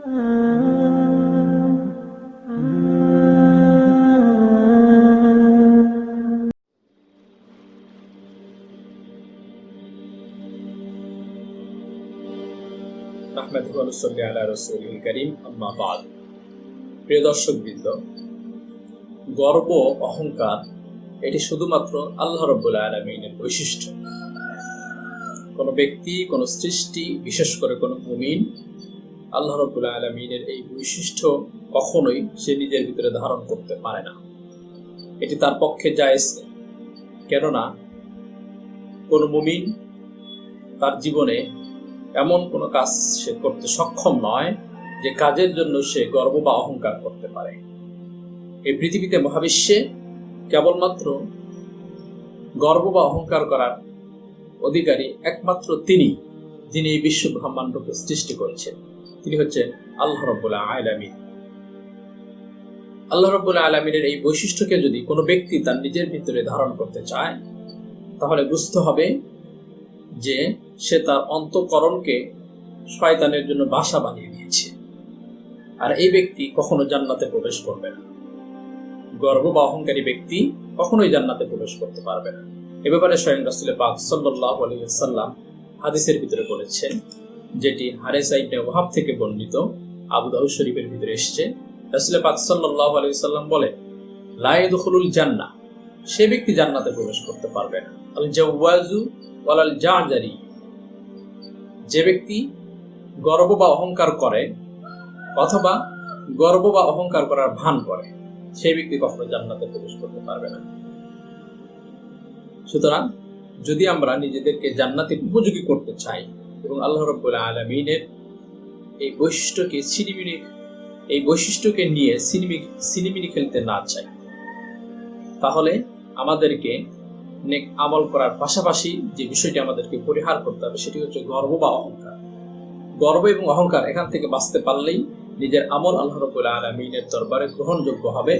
প্রিয় গর্ব অহংকার, এটি শুধুমাত্র আল্লাহ বৈশিষ্ট্য। কোনো ব্যক্তি, কোনো সৃষ্টি, বিশেষ করে কোনো মুমিন আল্লাহ রব্বুল আলমিনের এই বৈশিষ্ট্য কখনোই সে নিজের ভিতরে ধারণ করতে পারে না। এটি তার পক্ষে জায়েজ কেননা, কোনো মুমিন তার জীবনে এমন কোনো কাজ সে করতে সক্ষম নয় যে কাজের জন্য সে গর্ব বা অহংকার করতে পারে। এই পৃথিবীতে মহাবিশ্বে কেবলমাত্র গর্ব বা অহংকার করার অধিকারী একমাত্র তিনি, যিনি এই বিশ্ব ব্রহ্মাণ্ডকে সৃষ্টি করেছেন। তিনি হচ্ছেন আল্লাহ রব্বুল্লাহ আলামিন। আল্লাহ রব্বুল্লাহ আলমিনের এই বৈশিষ্ট্যকে যদি কোনো ব্যক্তি তার নিজের ভিতরে ধারণ করতে চায়, তাহলে বুঝতে হবে যে সে তার অন্তকরণকে শয়তানের জন্য বাসা বানিয়ে দিয়েছে আর এই ব্যক্তি কখনো জান্নাতে প্রবেশ করবে না। গর্ব বা অহংকারী ব্যক্তি কখনোই জান্নাতে প্রবেশ করতে পারবে না। এ ব্যাপারে স্বয়ং রাসুলের পাক সাল্লাহ আলাইসাল্লাম হাদিসের ভিতরে বলেছেন যেটি হারেসা ইবনে ওহাব থেকে বর্ণিত, আবু দাউদ শরীফের ভিতরে এসেছে। রাসুলের পাক সাল্লাহ আলাইসাল্লাম বলে লাইদুল জান্না সে ব্যক্তি জান্নাতে প্রবেশ করতে পারবে না। আল জাওয়াজু ওয়ালাল জাজারি, যে ব্যক্তি গর্ব বা অহংকার করে অথবা গর্ব বা অহংকার করার ভান করে সেই ব্যক্তি কখনো জান্নাতে প্রবেশ করতে পারবে না। সুতরাং যদি আমরা নিজেদেরকে জান্নাতের উপযোগী করতে চাই এবং আল্লাহ রব্বুল আলমিনের এই বৈশিষ্ট্যকে সিনিমিনি, এই বৈশিষ্ট্যকে নিয়ে সিনেমি, সিনেমিনি খেলতে না চাই। তাহলে আমাদেরকে নেক আমল করার পাশাপাশি যে বিষয়টি আমাদেরকে পরিহার করতে হবে, সেটি হচ্ছে গর্ব বা অহংকার। গর্ব এবং অহংকার এখান থেকে বাঁচতে পারলেই নিজের আমল আল্লাহ রবুল্লাহ আলমিনের দরবারে গ্রহণযোগ্য হবে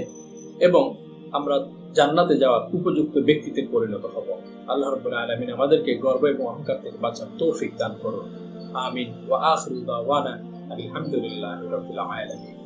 এবং আমরা জান্নাতে যাওয়া উপযুক্ত ব্যক্তিতে পরিণত হব। আল্লাহ রবুল্লাহ আলমিন আমাদেরকে গর্ব এবং অহংকার থেকে বাঁচার তৌফিক দান করুন। আমিন। ওয়া আখিরু দাওয়ানা আলহামদুলিল্লাহি রাব্বিল আলামিন।